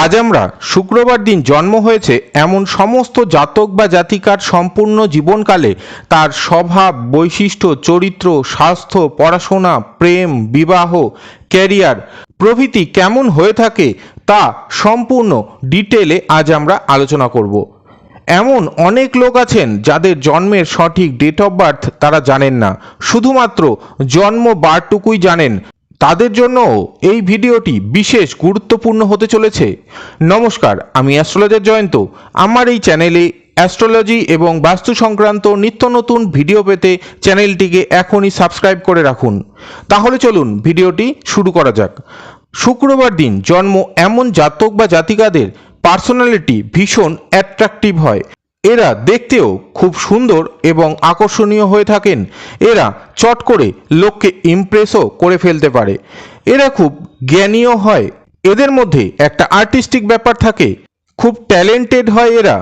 আজ আমরা শুক্রবার দিন জন্ম হয়েছে এমন সমস্ত জাতক বা জাতিকার সম্পূর্ণ জীবনকালে তার স্বভাব, বৈশিষ্ট্য, চরিত্র, স্বাস্থ্য, পড়াশোনা, প্রেম, বিবাহ, ক্যারিয়ার প্রভৃতি কেমন হয়ে থাকে তা সম্পূর্ণ ডিটেলে আজ আমরা আলোচনা করব। এমন অনেক লোক আছেন যাদের জন্মের সঠিক ডেট অফ বার্থ তারা জানেন না। শুধুমাত্র জন্ম বারটুকুই জানেন। তাদের জন্য এই ভিডিওটি বিশেষ গুরুত্বপূর্ণ হতে চলেছে। নমস্কার, আমি অ্যাস্ট্রোলজার জয়ন্ত। আমার এই চ্যানেলে অ্যাস্ট্রোলজি এবং বাস্তু সংক্রান্ত নিত্য নতুন ভিডিও পেতে চ্যানেলটিকে এখনই সাবস্ক্রাইব করে রাখুন। তাহলে চলুন ভিডিওটি শুরু করা যাক। শুক্রবার দিন জন্ম এমন জাতক বা জাতিকাদের পার্সোনালিটি ভীষণ অ্যাট্রাকটিভ হয়। এরা দেখতেও খুব সুন্দর এবং আকর্ষণীয় হয়ে থাকেন। এরা চট করে লোককে ইমপ্রেসও করে ফেলতে পারে। এরা খুব জ্ঞানীয় হয়। এদের মধ্যে একটা আর্টিস্টিক ব্যাপার থাকে। খুব ট্যালেন্টেড হয় এরা।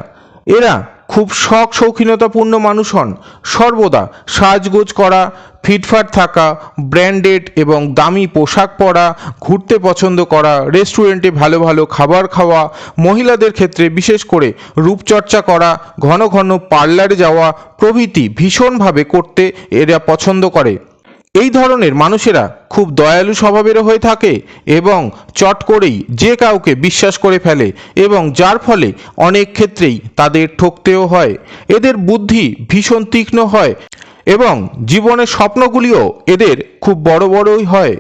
এরা খুব শখ শৌখিনতাপূর্ণ মানুষ হন। সর্বদা সাজগোজ করা, ফিটফাট থাকা, ব্র্যান্ডেড এবং দামি পোশাক পরা, ঘুরতে পছন্দ করা, রেস্টুরেন্টে ভালো ভালো খাবার খাওয়া, মহিলাদের ক্ষেত্রে বিশেষ করে রূপচর্চা করা, ঘন ঘন পার্লারে যাওয়া প্রভৃতি ভীষণভাবে করতে এরা পছন্দ করে। এই ধরনের মানুষেরা খুব দয়ালু স্বভাবেরও হয়ে থাকে এবং চট করেই যে কাউকে বিশ্বাস করে ফেলে এবং যার ফলে অনেক ক্ষেত্রেই তাদের ঠকতেও হয়। এদের বুদ্ধি ভীষণ তীক্ষ্ণ হয় এবং জীবনের স্বপ্নগুলিও এদের খুব বড় বড়ই হয়।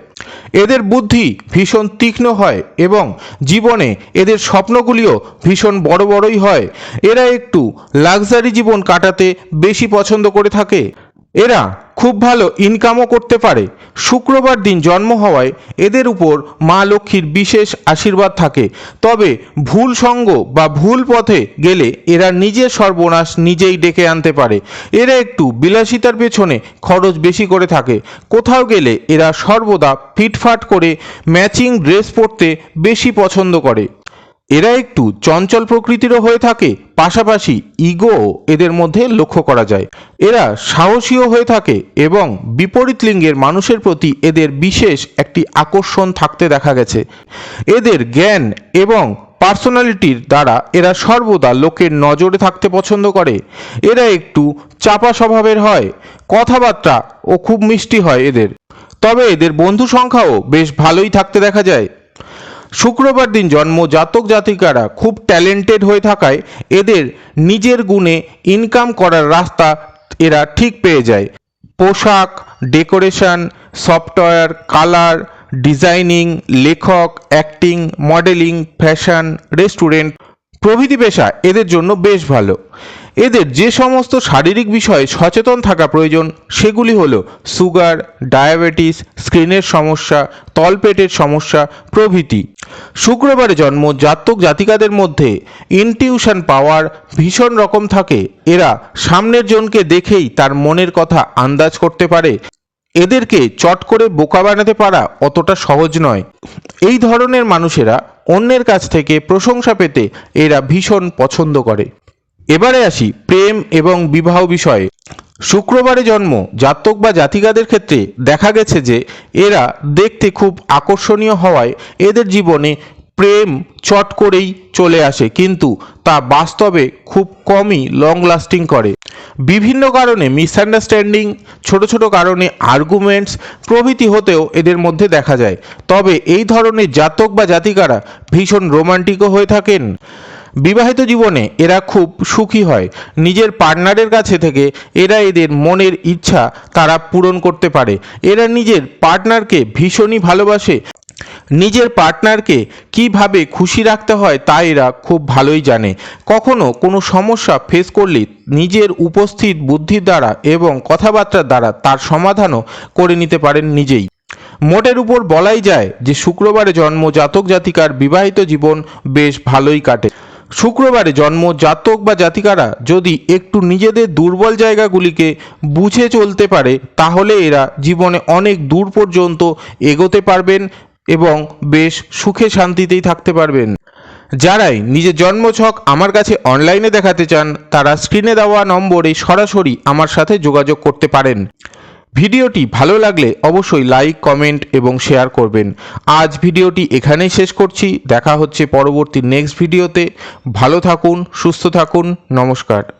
এদের বুদ্ধি ভীষণ তীক্ষ্ণ হয় এবং জীবনে এদের স্বপ্নগুলিও ভীষণ বড় বড়ই হয়। এরা একটু লাক্সারি জীবন কাটাতে বেশি পছন্দ করে থাকে। এরা খুব ভালো ইনকামও করতে পারে। শুক্রবার দিন জন্ম হওয়ায় এদের উপর মা লক্ষ্মীর বিশেষ আশীর্বাদ থাকে। তবে ভুল সঙ্গ বা ভুল পথে গেলে এরা নিজের সর্বনাশ নিজেই ডেকে আনতে পারে। এরা একটু বিলাসিতার পেছনে খরচ বেশি করে থাকে। কোথাও গেলে এরা সর্বদা ফিটফাট করে ম্যাচিং ড্রেস পরতে বেশি পছন্দ করে। এরা একটু চঞ্চল প্রকৃতিরও হয়ে থাকে। পাশাপাশি ইগো এদের মধ্যে লক্ষ্য করা যায়। এরা সাহসীও হয়ে থাকে এবং বিপরীত লিঙ্গের মানুষের প্রতি এদের বিশেষ একটি আকর্ষণ থাকতে দেখা গেছে। এদের জ্ঞান এবং পার্সোনালিটির দ্বারা এরা সর্বদা লোকের নজরে থাকতে পছন্দ করে। এরা একটু চাপা স্বভাবের হয়, কথাবার্তা ও খুব মিষ্টি হয় এদের। তবে এদের বন্ধু সংখ্যাও বেশ ভালোই থাকতে দেখা যায়। শুক্রবার দিন জন্ম জাতক জাতিকারা খুব ট্যালেন্টেড হয়ে থাকায় এদের নিজের গুণে ইনকাম করার রাস্তা এরা ঠিক পেয়ে যায়। পোশাক ডেকোরেশন সফটওয়্যার কালার ডিজাইনিং লেখক অ্যাক্টিং মডেলিং ফ্যাশন রেস্টুরেন্ট প্রভৃতি পেশা এদের জন্য বেশ ভালো। এদের যে সমস্ত শারীরিক বিষয়ে সচেতন থাকা প্রয়োজন সেগুলি হলো সুগার ডায়াবেটিস স্ক্রিনের সমস্যা, তলপেটের সমস্যা প্রভৃতি। শুক্রবারে জন্ম জাতক জাতিকাদের মধ্যে ইনটিউশন পাওয়ার ভীষণ রকম থাকে। এরা সামনের জনকে দেখেই তার মনের কথা আন্দাজ করতে পারে। এদেরকে চট করে বোকা বানাতে পারা অতটা সহজ নয়। এই ধরনের মানুষেরা অন্যের কাছ থেকে প্রশংসা পেতে এরা ভীষণ পছন্দ করে। এবারে আসি প্রেম এবং বিবাহ বিষয়ে। শুক্রবারে জন্ম, জাতক বা জাতিকাদের ক্ষেত্রে দেখা গেছে যে এরা দেখতে খুব আকর্ষণীয় হওয়ায় এদের জীবনে প্রেম চট করেই চলে আসে, কিন্তু তা বাস্তবে খুব কমই লং লাস্টিং করে। বিভিন্ন কারণে মিসআন্ডারস্ট্যান্ডিং ছোট ছোট কারণে আর্গুমেন্টস প্রভৃতি হতেও এদের মধ্যে দেখা যায়। তবে এই ধরনের জাতক বা জাতিকারা ভীষণ রোমান্টিকও হয়ে থাকেন। বিবাহিত জীবনে এরা খুব সুখী হয়। নিজের পার্টনারের কাছে থেকে এরা এদের মনের ইচ্ছা তারা পূরণ করতে পারে। এরা নিজের পার্টনারকে ভীষণই ভালোবাসে। নিজের পার্টনারকে কীভাবে খুশি রাখতে হয় তা এরা খুব ভালোই জানে। কখনো কোনো সমস্যা ফেস করলে নিজের উপস্থিত বুদ্ধির দ্বারা এবং কথাবার্তার দ্বারা তার সমাধানও করে নিতে পারেন নিজেই। মোটের উপর বলাই যায় যে শুক্রবারে জন্ম জাতক জাতিকার বিবাহিত জীবন বেশ ভালোই কাটে। শুক্রবারে জন্ম জাতক বা জাতিকারা যদি একটু নিজেদের দুর্বল জায়গাগুলিকে বুঝে চলতে পারে, তাহলে এরা জীবনে অনেক দূর পর্যন্ত এগোতে পারবেন এবং বেশ সুখে শান্তিতেই থাকতে পারবেন। যারাই নিজের জন্মছক আমার কাছে অনলাইনে দেখাতে চান, তারা স্ক্রিনে দেওয়া নম্বরে সরাসরি আমার সাথে যোগাযোগ করতে পারেন। ভিডিওটি ভালো লাগলে অবশ্যই লাইক, কমেন্ট এবং শেয়ার করবেন। আজ ভিডিওটি এখানেই শেষ করছি। দেখা হচ্ছে পরবর্তী নেক্সট ভিডিওতে। ভালো থাকুন, সুস্থ থাকুন। নমস্কার।